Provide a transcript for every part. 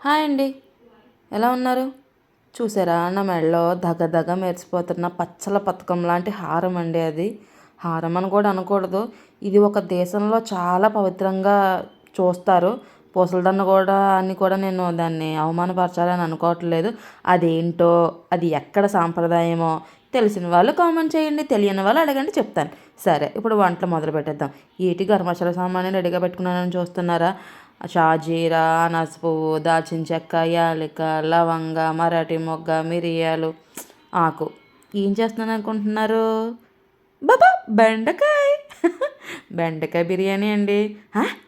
Hi అండి. ఎలా ఉన్నారు? చూసారా నా మెడలో దగ దగ మెరిసిపోతున్న పచ్చల పథకం లాంటి హారం అండి అది. హారం అని కూడా అనకూడదు. ఇది ఒక దేశంలో చాలా పవిత్రంగా చూస్తారు. పూసలదన్న కూడా అని కూడా నేను దాన్ని అవమానపరచాలని అనుకోవట్లేదు. అదేంటో అది ఎక్కడ సాంప్రదాయమో తెలిసిన వాళ్ళు కామెంట్ చేయండి తెలియని వాళ్ళు అడగండి చెప్తాను. సరే ఇప్పుడు వంటలు మొదలు పెట్టేద్దాం ఏటి గరం మసాలా సామాన్యం రెడీగా పెట్టుకున్నానని చూస్తున్నారా? షాజీరా అనాస పువ్వు దాల్చిన చెక్క యాలిక లవంగ మరాఠీ మొగ్గ మిరియాలు. ఆకు. ఏం చేస్తున్నాను అనుకుంటున్నారు బాబా బెండకాయ. బెండకాయ బిర్యానీ అండి.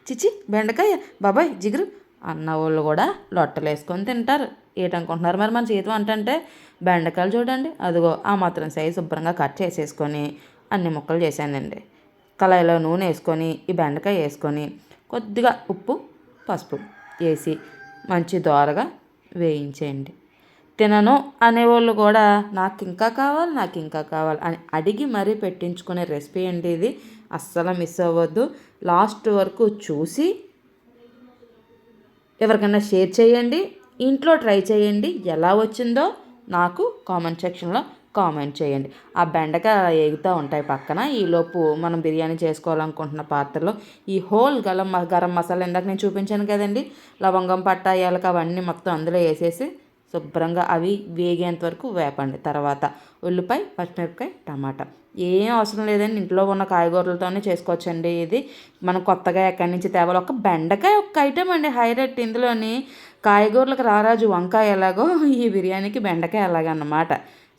చిచి బెండకాయ. బాబాయ్ జిగురు. అన్న వాళ్ళు కూడా లొట్టలు వేసుకొని తింటారు. ఏటనుకుంటున్నారు మరి మన జీతం అంటే? బెండకాయలు చూడండి. అదిగో ఆ మాత్రం సైజు శుభ్రంగా కట్ చేసేసుకొని అన్ని ముక్కలు చేశానండి. కళాయిలో నూనె వేసుకొని ఈ బెండకాయ వేసుకొని కొద్దిగా ఉప్పు పసుపు వేసి మంచి దోరగా వేయించేయండి. తినను అనేవాళ్ళు కూడా నాకు ఇంకా కావాలి నాకు ఇంకా కావాలి అని అడిగి మరీ పెట్టించుకునే రెసిపీ అండి ఇది. అస్సలు మిస్ అవ్వద్దు. లాస్ట్ వరకు చూసి ఎవరికైనా షేర్ చేయండి. ఇంట్లో ట్రై చేయండి. ఎలా వచ్చిందో నాకు కామెంట్ సెక్షన్లో కామెంట్ చేయండి. ఆ బెండకాయ ఎగుతూ ఉంటాయి పక్కన. ఈలోపు మనం బిర్యానీ చేసుకోవాలనుకుంటున్న పాత్రలో ఈ హోల్ గలం గరం మసాలా ఇందాక నేను చూపించాను కదండి. లవంగం పట్ట ఏలక అవన్నీ మొత్తం అందులో వేసేసి శుభ్రంగా అవి వేగేంత వరకు వేపండి. తర్వాత ఉల్లిపాయ పచ్చిమిరపకాయ టమాటా. ఏం అవసరం లేదండి. ఇంట్లో ఉన్న కాయగూరలతోనే చేసుకోవచ్చండి ఇది. మనం కొత్తగా ఎక్కడి నుంచి తేవాలి. ఒక బెండకాయ ఒక ఐటెం అండి. హైలైట్ ఇందులోని కాయగూరలకు రారాజు వంకాయ ఎలాగో ఈ బిర్యానీకి బెండకాయ ఎలాగన్నమాట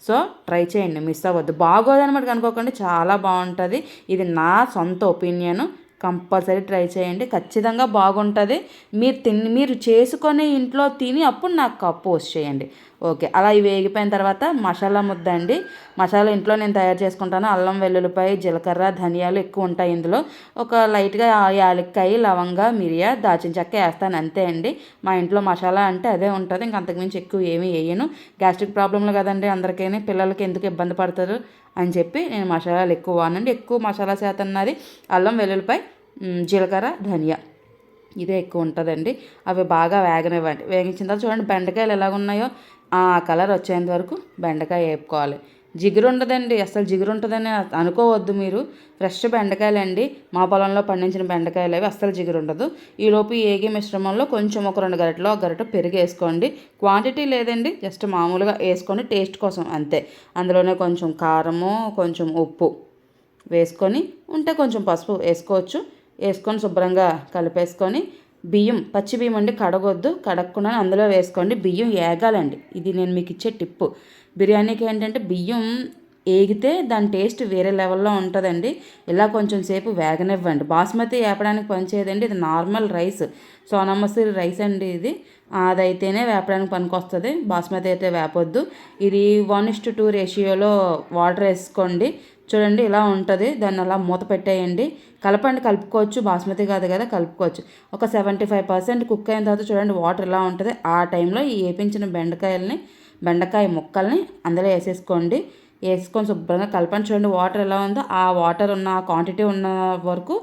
సో ట్రై చేయండి మిస్ అవ్వద్దు. బాగోదనమాట అనుకోకుండా చాలా బాగుంటుంది. ఇది నా సొంత ఒపీనియన్. కంపల్సరీ ట్రై చేయండి. ఖచ్చితంగా బాగుంటుంది. మీరు తిని మీరు చేసుకొని ఇంట్లో తిని అప్పుడు నాకు పోస్ట్ చేయండి. ఓకే. అలా ఇవి వేగిపోయిన తర్వాత మసాలా ముద్ద అండి మసాలా ఇంట్లో నేను తయారు చేసుకుంటాను. అల్లం వెల్లుల్లిపాయ జీలకర్ర ధనియాలు ఎక్కువ ఉంటాయి ఇందులో. ఒక లైట్గా యాలక్కాయ లవంగ మిరియా దాచిన చెక్క వేస్తాను. అంతే అండి. మా ఇంట్లో మసాలా అంటే అదే ఉంటుంది. ఇంక అంతకుమించి ఎక్కువ ఏమీ వేయను. గ్యాస్ట్రిక్ ప్రాబ్లంలు కదండి అందరికీ పిల్లలకి ఎందుకు ఇబ్బంది పడతారు అని చెప్పి నేను మసాలాలు ఎక్కువ వానండి ఎక్కువ మసాలా శాతం ఉన్నది అల్లం వెల్లుల్లిపాయ జీలకర్ర ధనియా. ఇదే ఎక్కువ ఉంటుందండి. అవి బాగా వేగనివ్వండి వేగించిన తర్వాత చూడండి బెండకాయలు ఎలాగున్నాయో ఆ కలర్ వచ్చేంత వరకు బెండకాయ వేపుకోవాలి. జిగురు ఉండదండి అసలు జిగురు ఉంటుందని అనుకోవద్దు మీరు. ఫ్రెష్ బెండకాయలు అండి మా పొలంలో పండించిన బెండకాయలు అవి అస్సలు జిగురు ఉండదు. ఈలోపు ఏగి మిశ్రమంలో కొంచెం ఒక రెండు గరిటలో ఒక గరిట పెరుగు వేసుకోండి. క్వాంటిటీ లేదండి జస్ట్ మామూలుగా వేసుకొని టేస్ట్ కోసం అంతే. అందులోనే కొంచెం కారము కొంచెం ఉప్పు వేసుకొని ఉంటే కొంచెం పసుపు వేసుకోవచ్చు. వేసుకొని శుభ్రంగా కలిపేసుకొని బియ్యం పచ్చి బియ్యం అండి కడగొద్దు కడగకుండా అందులో వేసుకోండి. బియ్యం ఏగాలండి. ఇది నేను మీకు ఇచ్చే టిప్పు. బిర్యానీకి ఏంటంటే బియ్యం ఏగితే దాని టేస్ట్ వేరే లెవెల్లో ఉంటుందండి. ఇలా కొంచెం సేపు వేగనివ్వండి. బాస్మతి వేపడానికి పనిచేయదండి. ఇది నార్మల్ రైస్ సోనామసూరి రైస్ అండి ఇది. అదైతేనే వేపడానికి పనికొస్తుంది. బాస్మతి అయితే వేపొద్దు. ఇది వన్ ఇస్ టు టూ రేషియోలో వాటర్ వేసుకోండి. చూడండి ఇలా ఉంటుంది. దాన్ని అలా మూత పెట్టేయండి. కలపండి కలుపుకోవచ్చు. బాస్మతి కాదు కదా కలుపుకోవచ్చు. ఒక సెవెంటీ ఫైవ్ పర్సెంట్ కుక్ అయిన తర్వాత చూడండి వాటర్ ఎలా ఉంటుంది. ఆ టైంలో ఈ వేపించిన బెండకాయలని బెండకాయ ముక్కల్ని అందులో వేసేసుకోండి. వేసుకొని శుభ్రంగా కలపండి. చూడండి వాటర్ ఎలా ఉందో. ఆ వాటర్ ఉన్న క్వాంటిటీ ఉన్న వరకు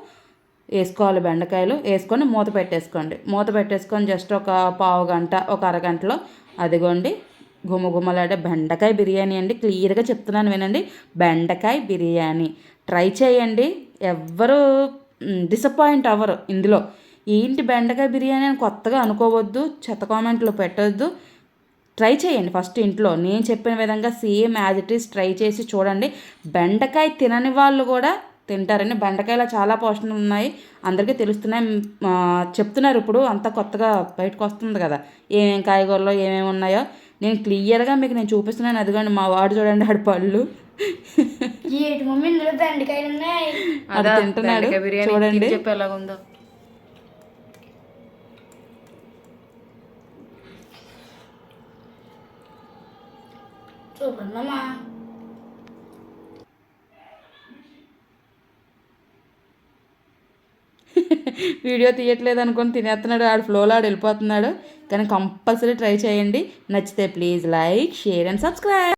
వేసుకోవాలి బెండకాయలు. వేసుకొని మూత పెట్టేసుకోండి. మూత పెట్టేసుకొని జస్ట్ ఒక పావు గంట ఒక అరగంటలో అదిగోండి. గుమగుమలాడే బెండకాయ బిర్యానీ అండి. క్లియర్గా చెప్తున్నాను వినండి. బెండకాయ బిర్యానీ. ట్రై చేయండి. ఎవ్వరు డిసప్పాయింట్ అవ్వరు ఇందులో. ఏంటి బెండకాయ బిర్యానీ అని కొత్తగా అనుకోవద్దు చెత్త కామెంట్లు పెట్టొద్దు. ట్రై చేయండి ఫస్ట్ ఇంట్లో. నేను చెప్పిన విధంగా same as it is try చేసి చూడండి. బెండకాయ తినని వాళ్ళు కూడా తింటారని బెండకాయలో చాలా పోషణలు ఉన్నాయి. అందరికీ తెలుస్తున్నాయి. చెప్తున్నారు ఇప్పుడు. అంతా కొత్తగా బయటకు వస్తుంది కదా. ఏమేమి కాయగూరలో ఏమేమి ఉన్నాయో. నేను క్లియర్గా మీకు నేను చూపిస్తున్నాను. అదిగోండి మా వాడు చూడండి ఆడి పళ్ళు. అది తింటున్నాడు. చూడండి. చెప్పి ఎలాగుందో వీడియో తీయట్లేదు అనుకొని తినేస్తున్నాడు. ఆడు ఫ్లోలో ఆడు వెళ్ళిపోతున్నాడు. కానీ కంపల్సరీ ట్రై చేయండి. నచ్చితే please like share and subscribe.